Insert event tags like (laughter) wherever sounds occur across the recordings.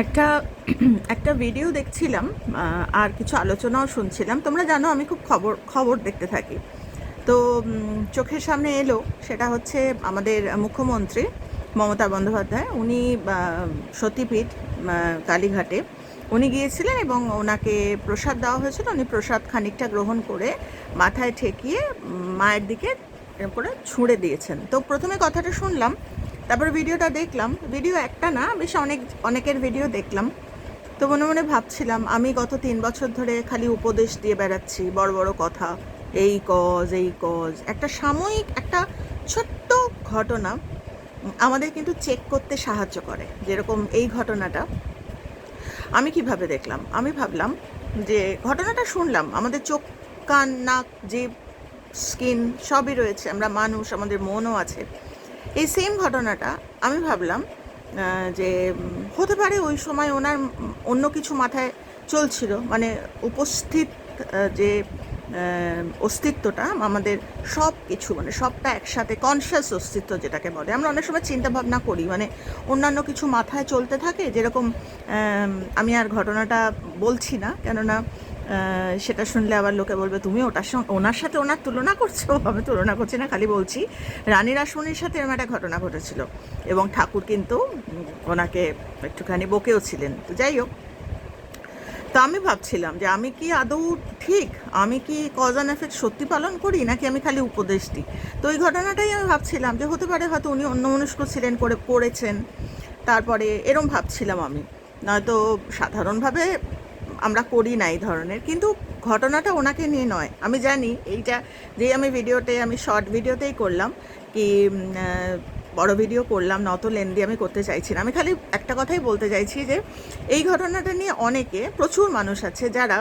একটা একটা ভিডিও দেখছিলাম আর কিছু আলোচনাও শুনছিলাম। তোমরা জানো, আমি খুব খবর খবর দেখতে থাকি। তো চোখের সামনে এলো, সেটা হচ্ছে আমাদের মুখ্যমন্ত্রী মমতা বন্দ্যোপাধ্যায়। উনি সতীপীঠ কালীঘাটে। উনি গিয়েছিলেন এবং ওনাকে প্রসাদ দেওয়া হয়েছিল। উনি প্রসাদ খানিকটা গ্রহণ করে মাথায় ঠেকিয়ে মায়ের দিকে করে ছুঁড়ে দিয়েছেন। তো প্রথমে কথাটা শুনলাম তারপর ভিডিওটা দেখলাম। ভিডিও একটা না বেশ অনেক, অনেকের ভিডিও দেখলাম। তো মনে মনে ভাবছিলাম, আমি গত তিন বছর ধরে খালি উপদেশ দিয়ে বেড়াচ্ছি, বড় বড় কথা। এই কজ এই কজ একটা সাময়িক, একটা ছোট্ট ঘটনা আমাদের কিন্তু চেক করতে সাহায্য করে, যেরকম এই ঘটনাটা। আমি কীভাবে দেখলাম? আমি ভাবলাম যে, ঘটনাটা শুনলাম। আমাদের চোখ, কান, নাক, জিভ স্কিন সবই রয়েছে। আমরা মানুষ, আমাদের মনও আছে। এই সেম ঘটনাটা আমি ভাবলাম যে হতে পারে ওই সময় ওনার, অন্য কিছু মাথায় চলছিল। মানে উপস্থিত যে অস্তিত্বটা, আমাদের সব কিছু মানে সবটা একসাথে কনসিয়াস অস্তিত্ব যেটাকে বলে। আমরা অনেক সময় চিন্তা ভাবনা করি মানে অন্যান্য কিছু মাথায় চলতে থাকে। যেরকম আমি আর ঘটনাটা বলছি না, কেননা সেটা শুনলে আবার লোকে বলবে, তুমি ওটার সঙ্গে, ওনার সাথে ওনার তুলনা করছ? (laughs) আমি তুলনা করছি না, খালি বলছি, রানী রাসমণির সাথে এরকম একটা ঘটনা ঘটেছিল। এবং ঠাকুর কিন্তু ওনাকে একটুখানি বকেও ছিলেন। তো যাই হোক, তো আমি ভাবছিলাম যে আমি কি আদৌ ঠিক, আমি কি কজ অ্যান্ড এফেক্ট সত্যি পালন করি, নাকি আমি খালি উপদেশ দিই? তো ওই ঘটনাটাই আমি ভাবছিলাম যে হতে পারে হয়তো উনি অন্য অন্যমনস্ক ছিলেন, করে পড়েছেন তারপরে এরম ভাবছিলাম আমি। নয়তো সাধারণভাবে আমরা করি না এই ধরনের। কিন্তু ঘটনাটা ওনাকে নিয়ে নয়। আমি জানি এইটা যে আমি ভিডিওতে, আমি শর্ট ভিডিওতেই করলাম কি বড় ভিডিও করলাম না অত লেন্দি আমি করতে চাইছি না। আমি খালি একটা কথাই বলতে চাইছি যে এই ঘটনাটা নিয়ে অনেকে, প্রচুর মানুষ আছে যারা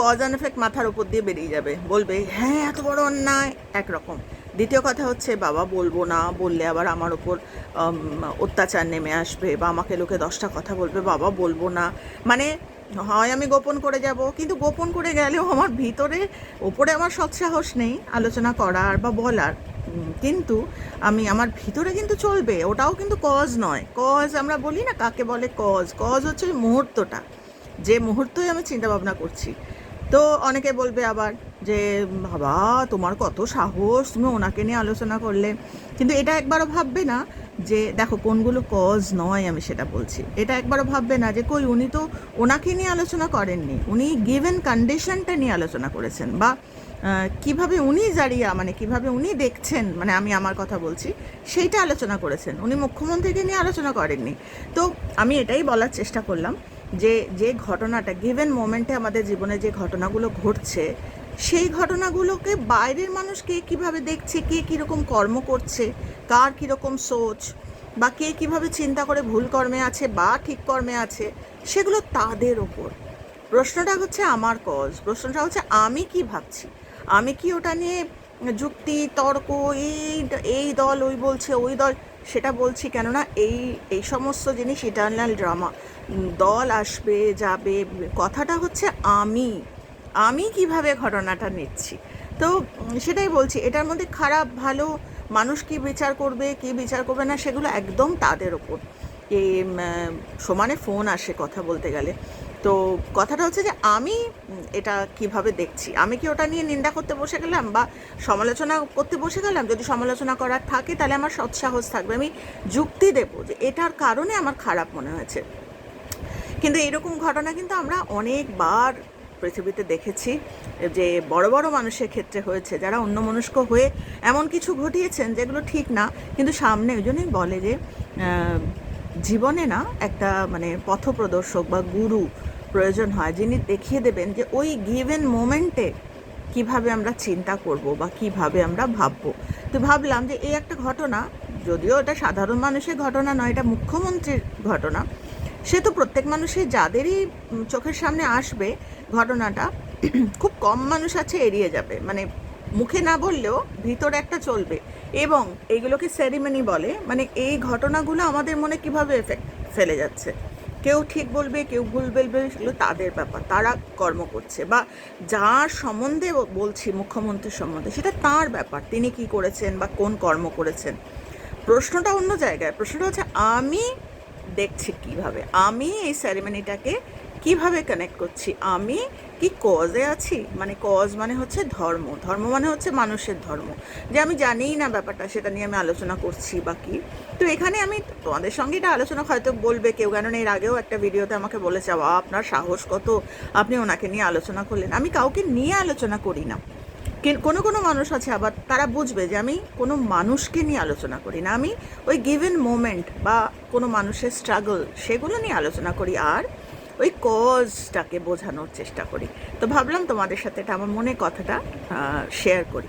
কজ অ্যান্ড এফেক্ট মাথার উপর দিয়ে বেরিয়ে যাবে। বলবে হ্যাঁ এত বড় অন্যায়। একরকম। দ্বিতীয় কথা হচ্ছে, বাবা বলব না, বললে আবার আমার ওপর অত্যাচার নেমে আসবে বা আমাকে লোকে দশটা কথা বলবে, বাবা বলব না। মানে হয় আমি গোপন করে যাব, কিন্তু গোপন করে গেলেও আমার ভিতরে, ওপরে আমার সৎসাহস নেই, আলোচনা করার বা বলার। কিন্তু আমি, আমার ভিতরে কিন্তু চলবে, ওটাও কিন্তু কজ নয়। কজ আমরা বলি না, কাকে বলে কজ কজ হচ্ছে ওই মুহূর্তটা। যে মুহূর্তই আমি চিন্তা ভাবনা করছি। তো অনেকে বলবে আবার যে, বাবা, তোমার কত সাহস, তুমি ওনাকে নিয়ে আলোচনা করলে। কিন্তু এটা একবারও ভাববে না যে, দেখো, কোনগুলো কজ নয়, আমি সেটা বলছি। এটা একবারও ভাববে না যে, কই, উনি তো ওনাকে নিয়ে আলোচনা করেননি। উনি গিভেন কন্ডিশনটা নিয়ে আলোচনা করেছেন। বা কীভাবে উনি জারিয়া মানে কীভাবে উনি দেখছেন? মানে আমি আমার কথা বলছি, সেইটা আলোচনা করেছেন। উনি মুখ্যমন্ত্রীকে নিয়ে আলোচনা করেননি। তো আমি এটাই বলার চেষ্টা করলাম যে যে ঘটনাটা গিভেন মোমেন্টে আমাদের জীবনে যে ঘটনাগুলো ঘটছে সেই ঘটনাগুলোকে বাইরের মানুষ কে কীভাবে দেখছে, কে কীরকম কর্ম করছে, কার কীরকম সোচ, বা কে কীভাবে চিন্তা করে ভুল কর্মে আছে বা ঠিক কর্মে আছে, সেগুলো তাদের ওপর। প্রশ্নটা হচ্ছে আমার কজ প্রশ্নটা হচ্ছে আমি কি ভাবছি? আমি কি ওটা নিয়ে যুক্তি, তর্ক, এই এই দল, ওই বলছে, ওই দল, সেটা বলছি কেননা এই এই সমস্ত জিনিস ইটার্নাল ড্রামা দল আসবে, যাবে, কথাটা হচ্ছে আমি। আমি কীভাবে ঘটনাটা নিচ্ছি? তো সেটাই বলছি এটার মধ্যে খারাপ ভালো মানুষ কি বিচার করবে কি বিচার করবে না সেগুলো একদম তাদের ওপর। আহ, সমানে ফোন আসে কথা বলতে গেলে। তো কথাটা হচ্ছে যে আমি এটা কীভাবে দেখছি? আমি কি ওটা নিয়ে নিন্দা করতে বসে গেলাম বা সমালোচনা করতে বসে গেলাম? যদি সমালোচনা করার থাকে তাহলে আমার সৎসাহস থাকবে। আমি যুক্তি দেবো যে এটার কারণে আমার খারাপ মনে হয়েছে। কিন্তু এরকম ঘটনা কিন্তু আমরা অনেকবার পৃথিবীতে দেখেছি যে বড় বড় মানুষের ক্ষেত্রে হয়েছে, যারা অন্যমনস্ক হয়ে এমন কিছু ঘটিয়েছেন যেগুলো ঠিক না, কিন্তু সামনে ওই জন্যই বলে যে জীবনে না একটা মানে পথপ্রদর্শক বা গুরু প্রয়োজন হয়, যিনি দেখিয়ে দেবেন যে ওই গিভেন মোমেন্টে কীভাবে আমরা চিন্তা করব বা কীভাবে আমরা ভাববো। তো ভাবলাম যে এই একটা ঘটনা, যদিও এটা সাধারণ মানুষের ঘটনা নয়, এটা মুখ্যমন্ত্রীর ঘটনা, সে তো প্রত্যেক মানুষের যাদেরই চোখের সামনে আসবে ঘটনাটা (clears throat) খুব কম মানুষ আছে এড়িয়ে যাবে। মানে মুখে না বললেও ভিতরে একটা চলবে। এবং এইগুলোকে সেরিমনি বলে। মানে এই ঘটনাগুলো আমাদের মনে কীভাবে এফেক্ট ফেলে যাচ্ছে? কেউ ঠিক বলবে, কেউ ভুল বলবে, সেগুলো তাদের ব্যাপার। তারা কর্ম করছে। বা যার সম্বন্ধে বলছি, মুখ্যমন্ত্রীর সম্বন্ধে, সেটা তার ব্যাপার। তিনি কি করেছেন বা কোন কর্ম করেছেন? প্রশ্নটা অন্য জায়গায়। প্রশ্নটা হচ্ছে, আমি দেখছি কীভাবে? আমি এই সেরেমনিটাকে কীভাবে কানেক্ট করছি? আমি কি কজে আছি? মানে কজ মানে হচ্ছে ধর্ম। ধর্ম মানে হচ্ছে মানুষের ধর্ম। যে আমি জানিই না ব্যাপারটা সেটা নিয়ে আমি আলোচনা করছি বা কি। তো এখানে আমি তোমাদের সঙ্গে এটা আলোচনা হয়তো বলবে কেউ কেন এর আগেও একটা ভিডিওতে আমাকে বলেছে "বাবা, আপনার সাহস কত? আপনি ওনাকে নিয়ে আলোচনা করলেন। আমি কাউকে নিয়ে আলোচনা করি না। কোনো কোনো মানুষ আছে আবার তারা বুঝবে যে আমি কোনো মানুষকে নিয়ে আলোচনা করি না। আমি ওই গিভেন মোমেন্ট বা কোনো মানুষের স্ট্রাগল সেগুলো নিয়ে আলোচনা করি। আর ওই কজটাকে বোঝানোর চেষ্টা করি। তো ভাবলাম তোমাদের সাথে এটা আমার মনে কথাটা শেয়ার করি।